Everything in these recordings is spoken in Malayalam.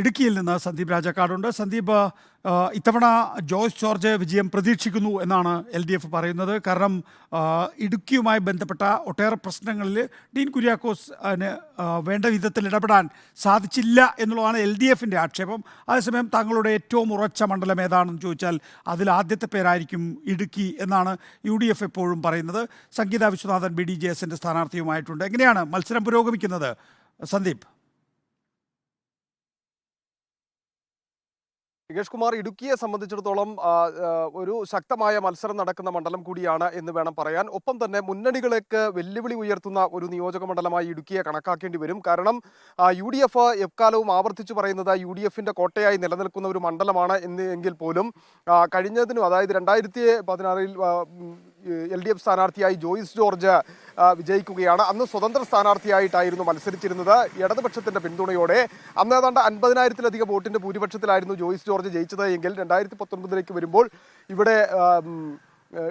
ഇടുക്കിയിൽ നിന്ന് സന്ദീപ് രാജക്കാടുണ്ട്. സന്ദീപ് ഇത്തവണ ജോയ്സ് ജോർജ് വിജയം പ്രതീക്ഷിക്കുന്നു എന്നാണ് എൽ ഡി എഫ് പറയുന്നത്. കാരണം ഇടുക്കിയുമായി ബന്ധപ്പെട്ട ഒട്ടേറെ പ്രശ്നങ്ങളിൽ ഡീൻ കുര്യാക്കോസ് അതിന് വേണ്ട വിധത്തിൽ ഇടപെടാൻ സാധിച്ചില്ല എന്നുള്ളതാണ് എൽ ഡി എഫിന്റെ ആക്ഷേപം. അതേസമയം താങ്കളുടെ ഏറ്റവും ഉറച്ച മണ്ഡലം ഏതാണെന്ന് ചോദിച്ചാൽ അതിൽ ആദ്യത്തെ പേരായിരിക്കും ഇടുക്കി എന്നാണ് യു ഡി എഫ് എപ്പോഴും പറയുന്നത്. Sangeetha Viswanathan B D J എസിന്റെ സ്ഥാനാർത്ഥിയുമായിട്ടുണ്ട്. എങ്ങനെയാണ് മത്സരം പുരോഗമിക്കുന്നത്? സന്ദീപ്. നികേഷ് കുമാർ ഇടുക്കിയെ സംബന്ധിച്ചിടത്തോളം ഒരു ശക്തമായ മത്സരം നടക്കുന്ന മണ്ഡലം കൂടിയാണ് എന്ന് വേണം പറയാൻ. ഒപ്പം തന്നെ മുന്നണികളേക്ക് വെല്ലുവിളി ഉയർത്തുന്ന ഒരു നിയോജക മണ്ഡലമായി ഇടുക്കിയെ കണക്കാക്കേണ്ടി വരും. കാരണം യു ഡി എഫ് എക്കാലവും ആവർത്തിച്ചു പറയുന്നത് യു ഡി എഫിന്റെ കോട്ടയായി നിലനിൽക്കുന്ന ഒരു മണ്ഡലമാണ് എന്ന് എങ്കിൽ പോലും കഴിഞ്ഞതിനും അതായത് രണ്ടായിരത്തി പതിനാറിൽ എൽ ഡി എഫ് സ്ഥാനാർത്ഥിയായി ജോയിസ് ജോർജ് വിജയിക്കുകയാണ്. അന്ന് സ്വതന്ത്ര സ്ഥാനാർത്ഥിയായിട്ടായിരുന്നു മത്സരിച്ചിരുന്നത്. ഇടതുപക്ഷത്തിന്റെ പിന്തുണയോടെ അന്ന് ഏതാണ്ട് അൻപതിനായിരത്തിലധികം വോട്ടിന്റെ ഭൂരിപക്ഷത്തിലായിരുന്നു ജോയിസ് ജോർജ് ജയിച്ചത്. എങ്കിൽ രണ്ടായിരത്തി പത്തൊൻപതിലേക്ക് വരുമ്പോൾ ഇവിടെ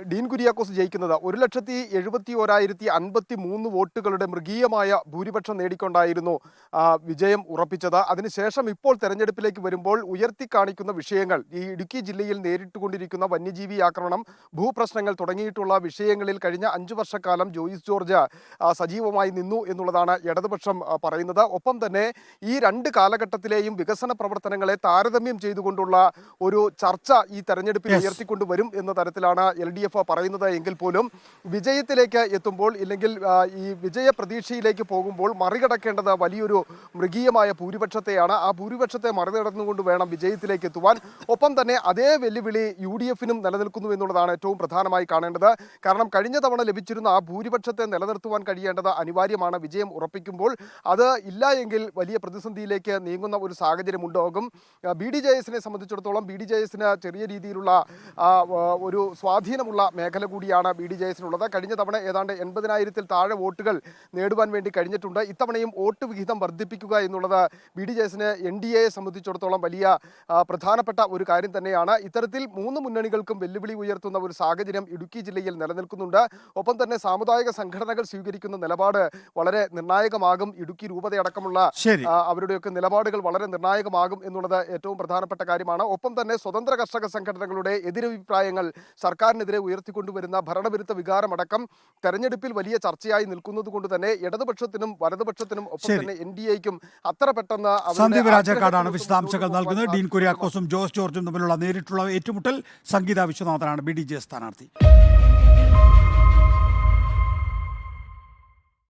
ഡീൻ കുര്യാക്കോസ് ജയിക്കുന്നത് ഒരു ലക്ഷത്തി എഴുപത്തി ഒരായിരത്തി അൻപത്തി മൂന്ന് വോട്ടുകളുടെ മൃഗീയമായ ഭൂരിപക്ഷം നേടിക്കൊണ്ടായിരുന്നു വിജയം ഉറപ്പിച്ചത് അതിനുശേഷം ഇപ്പോൾ തെരഞ്ഞെടുപ്പിലേക്ക് വരുമ്പോൾ ഉയർത്തി കാണിക്കുന്ന വിഷയങ്ങൾ ഈ ഇടുക്കി ജില്ലയിൽ നേരിട്ടുകൊണ്ടിരിക്കുന്ന വന്യജീവി ആക്രമണം ഭൂപ്രശ്നങ്ങൾ തുടങ്ങിയിട്ടുള്ള വിഷയങ്ങളിൽ കഴിഞ്ഞ അഞ്ചു വർഷക്കാലം ജോയിസ് ജോർജ് സജീവമായി നിന്നു എന്നുള്ളതാണ് ഇടതുപക്ഷം പറയുന്നത് ഒപ്പം തന്നെ ഈ രണ്ട് കാലഘട്ടത്തിലെയും വികസന പ്രവർത്തനങ്ങളെ താരതമ്യം ചെയ്തുകൊണ്ടുള്ള ഒരു ചർച്ച ഈ തെരഞ്ഞെടുപ്പിൽ. ഉയർത്തിക്കൊണ്ടുവരും എന്ന തരത്തിലാണ് എൽ ഡി എഫ് പറയുന്നത് എങ്കിൽ പോലും വിജയത്തിലേക്ക് എത്തുമ്പോൾ ഇല്ലെങ്കിൽ ഈ വിജയ പ്രതീക്ഷയിലേക്ക് പോകുമ്പോൾ മറികടക്കേണ്ടത് വലിയൊരു മൃഗീയമായ ഭൂരിപക്ഷത്തെയാണ്. ആ ഭൂരിപക്ഷത്തെ മറികടന്നുകൊണ്ട് വേണം വിജയത്തിലേക്ക് എത്തുവാൻ. ഒപ്പം തന്നെ അതേ വെല്ലുവിളി യു ഡി എഫിനും നിലനിൽക്കുന്നു എന്നുള്ളതാണ് ഏറ്റവും പ്രധാനമായി കാണേണ്ടത്. കാരണം കഴിഞ്ഞ തവണ ലഭിച്ചിരുന്ന ആ ഭൂരിപക്ഷത്തെ നിലനിർത്തുവാൻ കഴിയേണ്ടത് അനിവാര്യമാണ്. വിജയം ഉറപ്പിക്കുമ്പോൾ അത് ഇല്ല എങ്കിൽ വലിയ പ്രതിസന്ധിയിലേക്ക് നീങ്ങുന്ന ഒരു സാഹചര്യം ഉണ്ടാകും. ബി ഡി ജെ എസിനെ സംബന്ധിച്ചിടത്തോളം ബി ഡി ജെ എസിന് ചെറിയ രീതിയിലുള്ള ഒരു ഒരു സ്വാധീനമുള്ള മേഖല കൂടിയാണ് ബി ഡി ജെ എസിനുള്ളത് കഴിഞ്ഞ തവണ ഏതാണ്ട് എൺപതിനായിരത്തിൽ താഴെ വോട്ടുകൾ നേടുവാൻ വേണ്ടി കഴിഞ്ഞിട്ടുണ്ട്. ഇത്തവണയും വോട്ട് വിഹിതം വർദ്ധിപ്പിക്കുക എന്നുള്ളത് ബി ഡി ജെ എസിന് എൻ ഡി എയെ സംബന്ധിച്ചിടത്തോളം വലിയ പ്രധാനപ്പെട്ട ഒരു കാര്യം തന്നെയാണ്. ഇത്തരത്തിൽ മൂന്ന് മുന്നണികൾക്കും വെല്ലുവിളി ഉയർത്തുന്ന ഒരു സാഹചര്യം ഇടുക്കി ജില്ലയിൽ നിലനിൽക്കുന്നുണ്ട്. ഒപ്പം തന്നെ സാമുദായിക സംഘടനകൾ സ്വീകരിക്കുന്ന നിലപാട് വളരെ നിർണായകമാകും. ഇടുക്കി രൂപതയടക്കമുള്ള അവരുടെയൊക്കെ നിലപാടുകൾ വളരെ നിർണായകമാകും എന്നുള്ളത് ഏറ്റവും പ്രധാനപ്പെട്ട കാര്യമാണ്. ഒപ്പം തന്നെ സ്വതന്ത്ര കർഷക സംഘടനകളുടെ എതിരഭിപ്രായങ്ങൾ സർക്കാരിനെതിരെ ഉയർത്തിക്കൊണ്ടുവരുന്ന ഭരണവിരുദ്ധ വികാരമടക്കം തെരഞ്ഞെടുപ്പിൽ വലിയ ചർച്ചയായി നിൽക്കുന്നത് കൊണ്ട് തന്നെ ഇടതുപക്ഷത്തിനും വലതുപക്ഷത്തിനും ഒപ്പം തന്നെ എൻ ഡി എക്കും അത്ര പെട്ടെന്ന് സന്ദീപ് രാജക്കാടാണ് വിശദാംശങ്ങൾ നൽകുന്നത്. ഡീൻ കുര്യാക്കോസും ജോസ് ജോർജും തമ്മിലുള്ള നേരിട്ടുള്ള ഏറ്റുമുട്ടൽ സംഗീത വിശ്വനാഥനാണ് ബി ഡി ജെ സ്ഥാനാർത്ഥി.